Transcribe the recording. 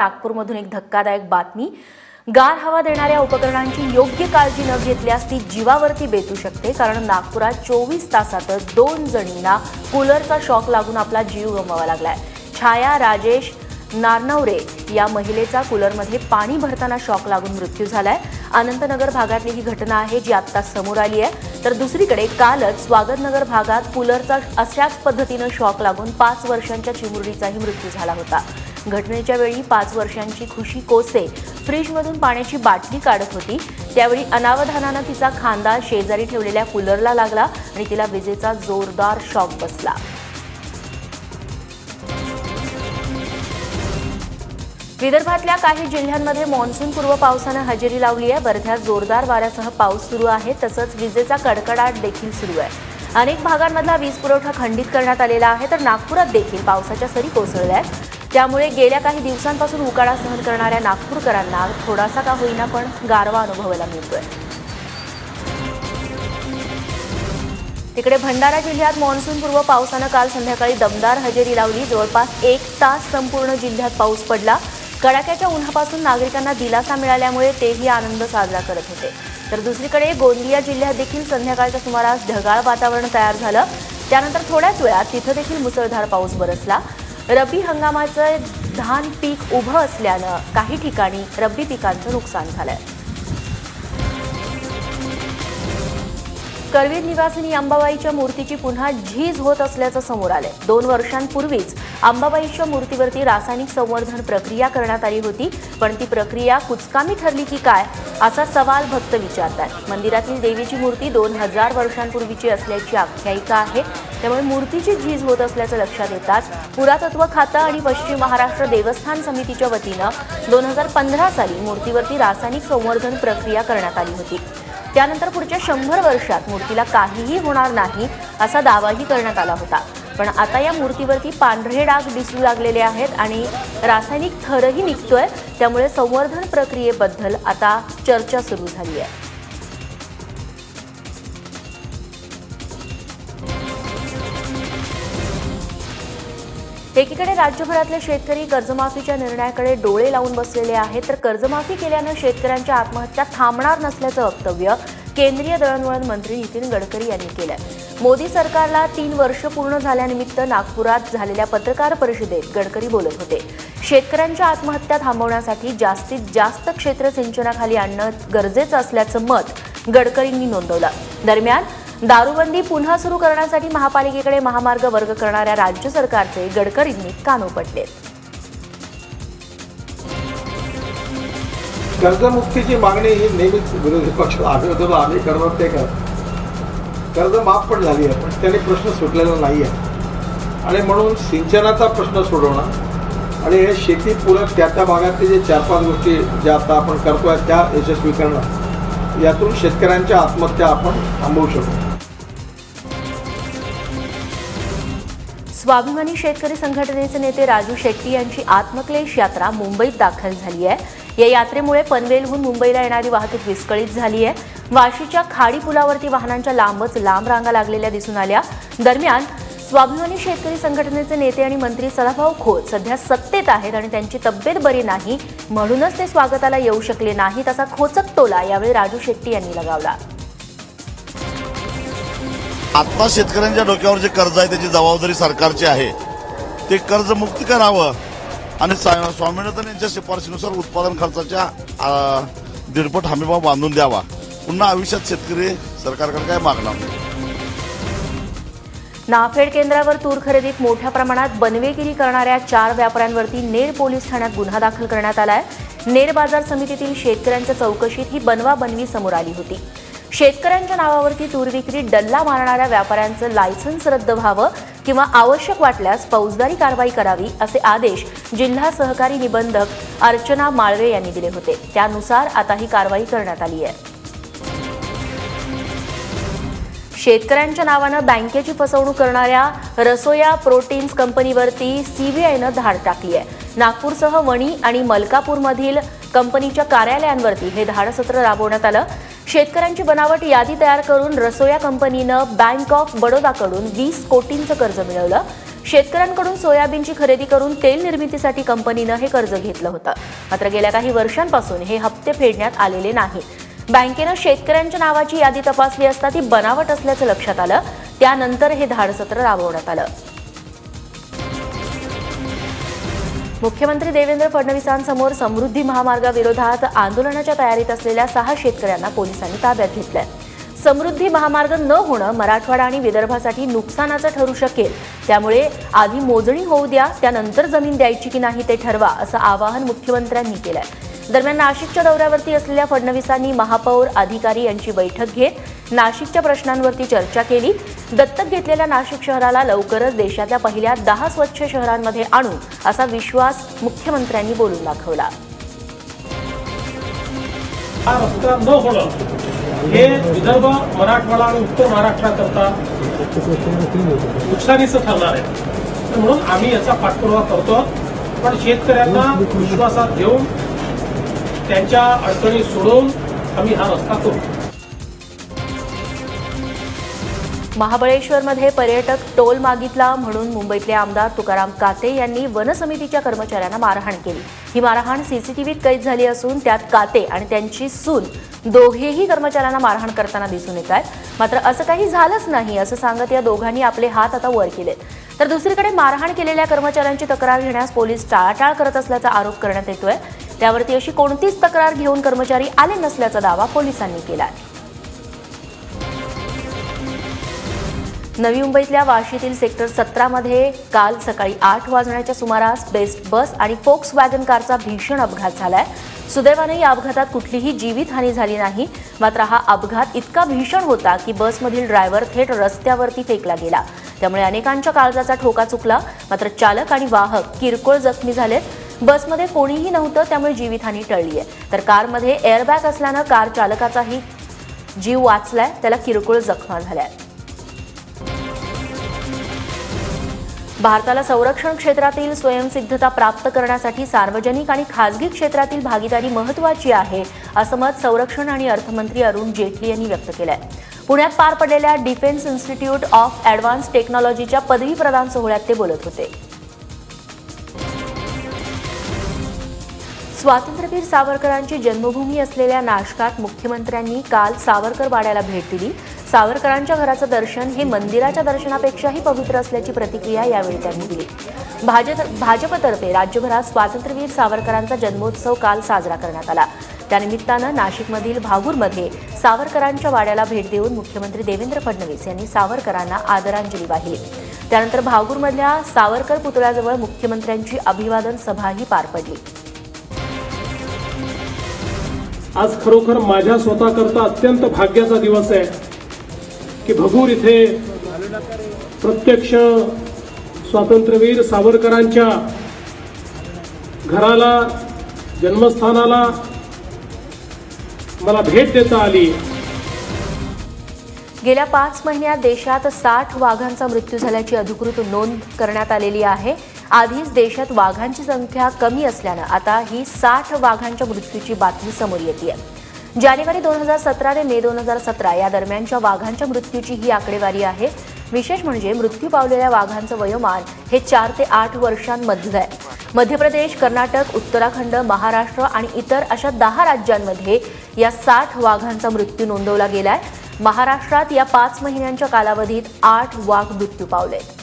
नागपूरमधून एक धक्कादायक बातमी. गार हवा देणाऱ्या उपकरणांची योग्य काळजी न घेतल्यास ती जीवावरती बेतू शकते कारण नागपुरात चोवीस तासातच दोन जणींना कूलरचा शॉक लागून आपला जीव गमवावा लागलाय. छाया राजेश नारनवरे या महिलेचा कूलरमध्ये पाणी भरताना शॉक लागून मृत्यू झालाय. अनंतनगर भागातली ही घटना आहे जी आत्ता समोर आली आहे. तर दुसरीकडे कालच स्वागतनगर भागात कूलरचा अशाच पद्धतीनं शॉक लागून पाच वर्षांच्या चिमुरडीचाही मृत्यू झाला होता. घटनेच्या वेळी पाच वर्षांची खुशी कोसे. फ्रीजमधून पाण्याची बाटली काढत होती. त्यावेळी अनावधानानं तिचा खांदा शेजारी ठेवलेल्या कूलरला लागला आणि तिला विजेचा जोरदार शॉक बसला. विदर्भातल्या काही जिल्ह्यांमध्ये मान्सूनपूर्व पावसानं हजेरी लावली आहे. वर्ध्यात जोरदार वाऱ्यासह पाऊस सुरू आहे. तसंच विजेचा कडकडाट देखील सुरू आहे. अनेक भागांमधला वीज पुरवठा खंडित करण्यात आलेला आहे. तर नागपुरात देखील पावसाच्या सरी कोसळल्या आहेत. त्यामुळे गेल्या काही दिवसांपासून उकाडा सहन करणाऱ्या नागपूरकरांना थोडासा का होईना पण गारवा अनुभवायला मिळतोय. तिकडे भंडारा जिल्ह्यात मान्सूनपूर्व पावसानं काल संध्याकाळी दमदार हजेरी लावली. जवळपास एक तास संपूर्ण जिल्ह्यात पाऊस पडला. कडाक्याच्या उन्हापासून नागरिकांना दिलासा मिळाल्यामुळे तेही आनंद साजरा करत होते. तर दुसरीकडे गोंदिया जिल्ह्यात देखील संध्याकाळच्या सुमारास ढगाळ वातावरण तयार झालं. त्यानंतर थोड्याच वेळात तिथं देखील मुसळधार पाऊस बरसला. रब्बी हंगामाचं धान पीक उभं असल्यानं काही ठिकाणी रब्बी पिकांचं नुकसान झालंय. करवीर निवासिनी अंबाबाईच्या मूर्तीची पुन्हा झीज होत असल्याचं समोर आलंय. दोन वर्षांपूर्वीच अंबाबाईच्या मूर्तीवरती रासायनिक संवर्धन प्रक्रिया करण्यात आली होती पण ती प्रक्रिया कुचकामी ठरली की काय असा सवाल भक्त विचारतात. मंदिरातील देवीची मूर्ती दोन हजार वर्षांपूर्वीची असल्याची आख्यायिका आहे. त्यामुळे मूर्तीची झीज होत असल्याचं लक्षात येताच पुरातत्व खातं आणि पश्चिम महाराष्ट्र देवस्थान समितीच्या वतीनं दोन हजार पंधरा साली मूर्तीवरती रासायनिक संवर्धन प्रक्रिया करण्यात आली होती. त्यानंतर पुढच्या शंभर वर्षात मूर्तीला काहीही होणार नाही असा दावाही करण्यात आला होता. पण आता या मूर्तीवरती पांढरे डाग दिसू लागलेले आहेत आणि रासायनिक थरही निघतोय त्यामुळे संवर्धन प्रक्रियेबद्दल आता चर्चा सुरू झाली आहे. एकीकडे राज्यभरातले शेतकरी कर्जमाफीच्या निर्णयाकडे डोळे लावून बसलेले आहेत तर कर्जमाफी केल्यानं शेतकऱ्यांच्या आत्महत्या थांबणार नसल्याचं वक्तव्य केंद्रीय दळणवळण मंत्री नितीन गडकरी यांनी केलं मोदी सरकारला तीन वर्ष पूर्ण झाल्यानिमित्त नागपुरात झालेल्या पत्रकार परिषदेत गडकरी बोलत होते. शेतकऱ्यांच्या आत्महत्या थांबवण्यासाठी जास्तीत जास्त क्षेत्र सिंचनाखाली आणणं गरजेचं असल्याचं मत गडकरींनी नोंदवलं. दरम्यान दारूबंदी पुन्हा सुरू करण्यासाठी महापालिकेकडे महामार्ग वर्ग करणाऱ्या राज्य सरकारचे गडकरींनी कान उपटले. कर्जमुक्तीची मागणी ही नेहमीच विरोधी पक्ष आग्रह आम्ही करणार ते कर कर्ज माफ पण झाली आहे पण त्याने प्रश्न सुटलेला नाही आहे आणि म्हणून सिंचनाचा प्रश्न सोडवणं आणि हे शेतीपूरक त्या त्या भागातले जे चार पाच गोष्टी ज्या आता आपण करतो आहे त्या यशस्वी करणं यातून शेतकऱ्यांच्या आत्महत्या आपण थांबवू शकतो. स्वाभिमानी शेतकरी संघटनेचे नेते राजू शेट्टी यांची आत्मक्लेश यात्रा मुंबईत दाखल झाली आहे. या यात्रेमुळे पनवेलहून मुंबईला येणारी वाहतूक विस्कळीत झाली आहे. वाशीच्या खाडी पुलावरती वाहनांच्या लांबच लांब रांगा लागलेल्या दिसून आल्या. दरम्यान स्वाभिमानी शेतकरी संघटनेचे नेते आणि मंत्री सदाभाऊ खोत सध्या सत्तेत आहेत आणि त्यांची तब्येत बरी नाही म्हणूनच ते स्वागताला येऊ शकले नाहीत असा खोचक टोला यावेळी राजू शेट्टी यांनी लगावला. आता शेतकऱ्यांच्या डोक्यावर जे कर्ज आहे त्याची जबाबदारी सरकारची आहे ते कर्ज मुक्त करावं. आणि स्वामीनाथन यांच्या शिफारशीनुसार उत्पादन खर्चाच्या दीडपट हमीभाव बांधून द्यावा. पुन्हा आयुष्यात शेतकरी सरकारकडे काय मागणार? नाफेड केंद्रावर तूर खरेदीत मोठ्या प्रमाणात बनवेगिरी करणाऱ्या चार व्यापाऱ्यांवरती नेर पोलीस ठाण्यात गुन्हा दाखल करण्यात आलाय. नेर बाजार समितीतील शेतकऱ्यांच्या चौकशीत ही बनवा बनवी समोर आली होती. शेतकऱ्यांच्या नावावरती तूर विक्री डल्ला मारणाऱ्या व्यापाऱ्यांचं लायसन्स रद्द व्हावं किंवा आवश्यक वाटल्यास फौजदारी कारवाई करावी असे आदेश जिल्हा सहकारी निबंधक अर्चना माळवे यांनी दिले होते. त्यानुसार आता ही कारवाई करण्यात आली आहे. शेतकऱ्यांच्या नावानं बँकेची फसवणूक करणाऱ्या रसोया प्रोटीन्स कंपनीवरती सीबीआयनं धाड टाकली आहे. नागपूरसह वणी आणि मलकापूरमधील कंपनीच्या कार्यालयांवरती हे धाडसत्र राबवण्यात आलं. शेतकऱ्यांची बनावट यादी तयार करून रसोया कंपनीनं बँक ऑफ बडोदाकडून वीस कोटींचं कर्ज मिळवलं. शेतकऱ्यांकडून सोयाबीनची खरेदी करून तेल निर्मितीसाठी कंपनीनं हे कर्ज घेतलं होतं. मात्र गेल्या काही वर्षांपासून हे हप्ते फेडण्यात आलेले नाही. बँकेनं शेतकऱ्यांच्या नावाची यादी तपासली असता ती बनावट असल्याचं लक्षात आलं. त्यानंतर हे धाडसत्र राबवण्यात आलं. मुख्यमंत्री देवेंद्र फडणवीसांसमोर समृद्धी महामार्गाविरोधात आंदोलनाच्या तयारीत असलेल्या सहा शेतकऱ्यांना पोलिसांनी ताब्यात घेतलंय. समृद्धी महामार्ग न होणं मराठवाडा आणि विदर्भासाठी नुकसानाचं ठरू शकेल. त्यामुळे आधी मोजणी होऊ द्या त्यानंतर जमीन द्यायची की नाही ते ठरवा असं आवाहन मुख्यमंत्र्यांनी केलंय. दरम्यान नाशिकच्या दौऱ्यावरती असलेल्या फडणवीसांनी महापौर अधिकारी यांची बैठक घेत नाशिकच्या प्रश्नांवरती चर्चा केली. दत्तक घेतलेल्या नाशिक शहराला लवकरच देशातल्या पहिल्या दहा स्वच्छ शहरांमध्ये आणू असा विश्वास मुख्यमंत्र्यांनी बोलून दाखवला. हा रस्ता न होणं हे विदर्भ मराठवाडा आणि उत्तर महाराष्ट्राकरता नुकसानीचं ठरणार आहे. म्हणून आम्ही याचा पाठपुरावा करतो पण शेतकऱ्यांना विश्वासात घेऊन त्यांच्या अडचणी सोडवून आम्ही हा रस्ता करू. महाबळेश्वरमध्ये पर्यटक टोल मागितला म्हणून मुंबईतले आमदार तुकाराम काते यांनी वनसमितीच्या कर्मचाऱ्यांना मारहाण केली. ही मारहाण सीसीटीव्हीत कैद झाली असून त्यात काते आणि त्यांची सून दोघेही कर्मचाऱ्यांना मारहाण करताना दिसून येत आहेत. मात्र असं काही झालंच नाही असं सांगत या दोघांनी आपले हात आता वर केलेत. तर दुसरीकडे मारहाण केलेल्या कर्मचाऱ्यांची तक्रार घेण्यास पोलीस टाळाटाळ करत असल्याचा आरोप करण्यात येतोय. त्यावरती अशी कोणतीच तक्रार घेऊन कर्मचारी आले नसल्याचा दावा पोलिसांनी केला आहे नवी मुंबईतल्या वाशीतील सेक्टर सतरामध्ये काल सकाळी आठ वाजण्याच्या सुमारास बेस्ट बस आणि फोक्स वॅगन कारचा भीषण अपघात झालाय. सुदैवाने या अपघातात कुठलीही जीवितहानी झाली नाही. मात्र हा अपघात इतका भीषण होता की बसमधील ड्रायव्हर थेट रस्त्यावरती फेकला गेला. त्यामुळे अनेकांच्या काळजाचा ठोका चुकला. मात्र चालक आणि वाहक किरकोळ जखमी झालेत. बसमध्ये कोणीही नव्हतं त्यामुळे जीवितहानी टळली आहे. तर कारमध्ये एअरबॅग असल्यानं कार चालकाचाही जीव वाचलाय त्याला किरकोळ जखमा झाल्या भारताला संरक्षण क्षेत्रातील स्वयंसिद्धता प्राप्त करण्यासाठी सार्वजनिक आणि खासगी क्षेत्रातील भागीदारी महत्वाची आहे असं मत संरक्षण आणि अर्थमंत्री अरुण जेटली यांनी व्यक्त केलं आहे पुण्यात पार पडलेल्या डिफेन्स इन्स्टिट्यूट ऑफ ॲडव्हान्स टेक्नॉलॉजीच्या पदवी प्रदान सोहळ्यात ते बोलत होते. स्वातंत्र्यवीर सावरकरांची जन्मभूमी असलेल्या नाशकात मुख्यमंत्र्यांनी काल सावरकर वाड्याला भेट दिली. सावरकरांच्या घराचं दर्शन हे मंदिराच्या दर्शनापेक्षाही पवित्र असल्याची प्रतिक्रिया यावेळी त्यांनी दिली. भाजप भाजपतर्फे राज्यभरात स्वातंत्र्यवीर सावरकरांचा जन्मोत्सव काल साजरा करण्यात आला. त्यानिमित्तानं नाशिकमधील भागूरमध्ये सावरकरांच्या वाड्याला भेट देऊन मुख्यमंत्री देवेंद्र फडणवीस यांनी सावरकरांना आदरांजली वाहिली. त्यानंतर भागूरमधल्या सावरकर पुतळ्याजवळ मुख्यमंत्र्यांची अभिवादन सभाही पार पडली. आज खरोखर माझ्या स्वतःकरता अत्यंत भाग्याचा दिवस आहे की भगूर इथे प्रत्यक्ष स्वातंत्र्यवीर सावरकरांच्या घराला जन्मस्थानाला मला भेट देता आली. गेल्या पाच महिन्यात देशात साठ वाघांचा मृत्यू झाल्याची अधिकृत नोंद करण्यात आलेली आहे. आधीच देशात वाघांची संख्या कमी असल्यानं आता ही साठ वाघांच्या मृत्यूची बातमी समोर येते आहे जानेवारी दोन हजार सतरा ते मे दोन हजार सतरा या दरम्यानच्या वाघांच्या मृत्यूची ही आकडेवारी आहे. विशेष म्हणजे मृत्यू पावलेल्या वाघांचं वयोमान हे चार ते आठ वर्षांमधलं आहे. मध्य प्रदेश कर्नाटक उत्तराखंड महाराष्ट्र आणि इतर अशा दहा राज्यांमध्ये या साठ वाघांचा मृत्यू नोंदवला गेला आहे महाराष्ट्रात या पाच महिन्यांच्या कालावधीत आठ वाघ मृत्यू पावलेत.